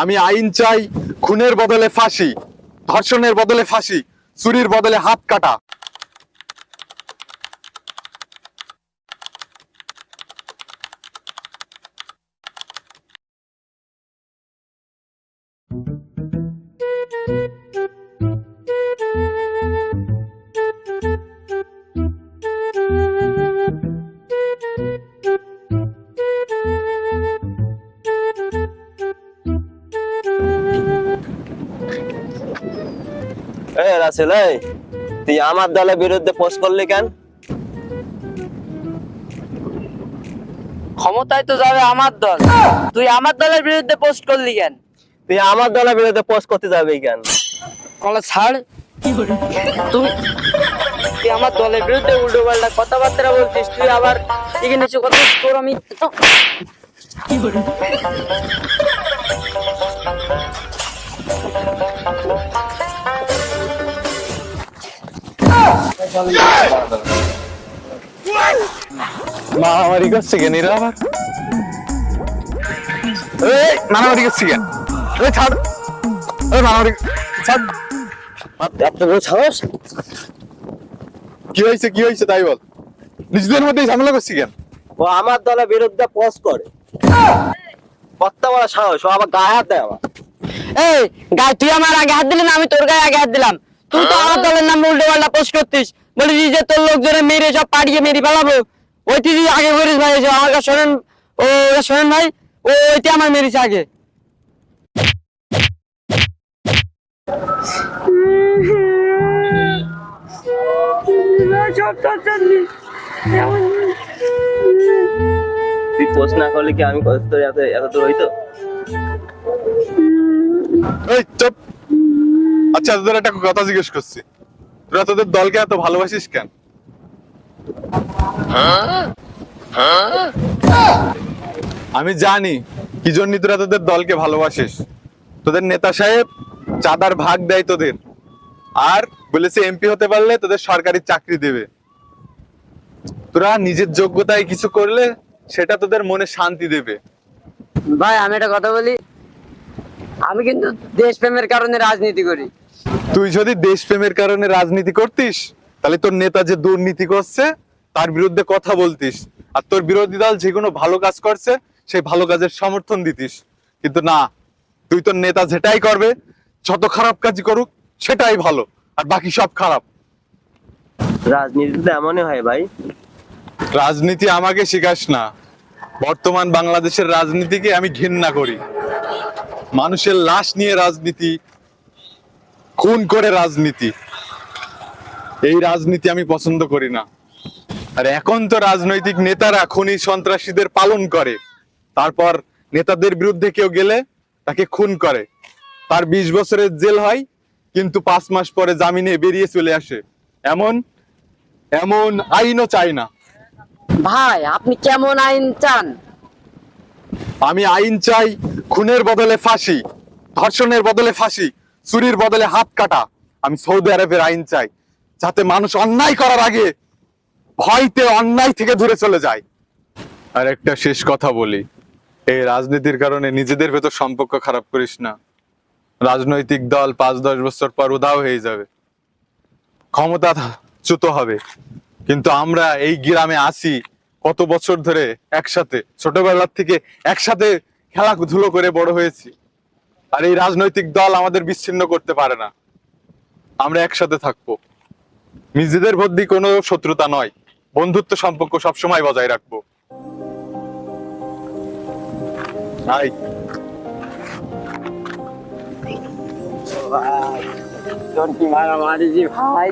আমি আইন চাই খুনের বদলে ফাঁসি ধর্ষণের বদলে ফাঁসি চুরির বদলে হাত কাটা। এ রাসেল এই তুই আমার দলের বিরুদ্ধে পোস্ট করলি কেন? ক্ষমতায় তো যাবে আমার দল। তুই আমার দলের বিরুদ্ধে পোস্ট করলি কেন? তুই আমার দলের বিরুদ্ধে পোস্ট করতে যাবি কেন? কলা ছাড়। তুই তুই আমার দলের বিরুদ্ধে উল্টো পাল্টা কথাবার্তা বলছিস তুই আবার এখানে এসে কথা তোর আমি মারামারি করছে কেন এরা আবার এই মারামারি করছে কেন ছাড় মারামারি ছাড় এত সাহস কি হয়েছে কি হয়েছে তাই বল। নিজেদের মধ্যে ঝামেলা করছি কেন? ও আমার দলের বিরুদ্ধে পোস্ট করে। কত বড় সাহস ও আবার গায়ে হাত দেয় আমার এই গায়ে তুই আমার আগে হাত দিলি না আমি তোর গায়ে আগে হাত দিলাম। তুই তো আমার দলের নাম উল্টো পাল্টা পোস্ট করতিস। বলিস যে তোর লোকজনে মেরে সব পাড়িয়ে মেরে ফেলাবো। ওই তুই যদি আগে করিস ভাই এসব আমার কাছে শোনেন ও শোনেন ভাই ও ওইটা আমার মেরেছে আগে। তুই পোস্ট না করলে কি আমি তোর এত এত দূর হইতো? এই চুপ। আচ্ছা তোদের একটা কথা জিজ্ঞেস করছি। তোরা তোদের দলকে এত ভালোবাসিস কেন? আমি জানি কি জন্য তোরা তোদের দলকে ভালোবাসিস। তোদের নেতা সাহেব চাঁদার ভাগ দেয় তোদের। আর বলেছে এমপি হতে পারলে তোদের সরকারি চাকরি দেবে। তোরা নিজের যোগ্যতায় কিছু করলে সেটা তোদের মনে শান্তি দেবে। ভাই, আমি একটা কথা বলি। আমি কিন্তু দেশপ্রেমের কারণে রাজনীতি করি। তুই যদি দেশপ্রেমের কারণে রাজনীতি করতিস তাহলে তোর নেতা যে দুর্নীতি করছে তার বিরুদ্ধে কথা বলতিস। আর তোর বিরোধী দল যে কোনো ভালো কাজ করছে সেই ভালো কাজের সমর্থন দিতিস। কিন্তু না তুই তোর নেতা যেটাই করবে যত খারাপ কাজই করুক সেটাই ভালো আর বাকি সব খারাপ। রাজনীতিতে এমনই হয় ভাই। রাজনীতি আমাকে শিখাস না। বর্তমান বাংলাদেশের রাজনীতিকে আমি ঘৃণা করি। মানুষের লাশ নিয়ে রাজনীতি খুন করে রাজনীতি। এই রাজনীতি আমি পছন্দ করি না। আর এখন তো রাজনৈতিক নেতারা খুনি সন্ত্রাসীদের পালন করে। তারপর নেতাদের বিরুদ্ধে কেউ গেলে তাকে খুন করে। তার বিশ বছরের জেল হয় কিন্তু পাঁচ মাস পরে জামিনে বেরিয়ে চলে আসে। এমন এমন আইনও চাই না। ভাই আপনি কেমন আইন চান? আমি আইন চাই খুনের বদলে ফাঁসি ধর্ষণের বদলে ফাঁসি। চুরির বদলে হাত কাটা। আমি সৌদি আরবের আইন চাই, যাতে মানুষ অন্যায় করার আগে ভয়তে অন্যায় থেকে দূরে চলে যায়। আর একটা শেষ কথা বলি, এই রাজনীতির কারণে নিজেদের ভেতর সম্পর্ক খারাপ করিস না। রাজনৈতিক দল পাঁচ দশ বছর পর উধাও হয়ে যাবে। ক্ষমতা চ্যুত হবে। কিন্তু আমরা এই গ্রামে আছি কত বছর ধরে একসাথে, ছোটবেলার থেকে একসাথে খেলাধুলো করে বড় হয়েছি। আর এই রাজনৈতিক দল আমাদের বিচ্ছিন্ন করতে পারে না। আমরা একসাথে থাকব। নিজেদের মধ্যে কোনো শত্রুতা নয়। বন্ধুত্ব সম্পর্ক সবসময় বজায় রাখব। কি মারামারি? ভাই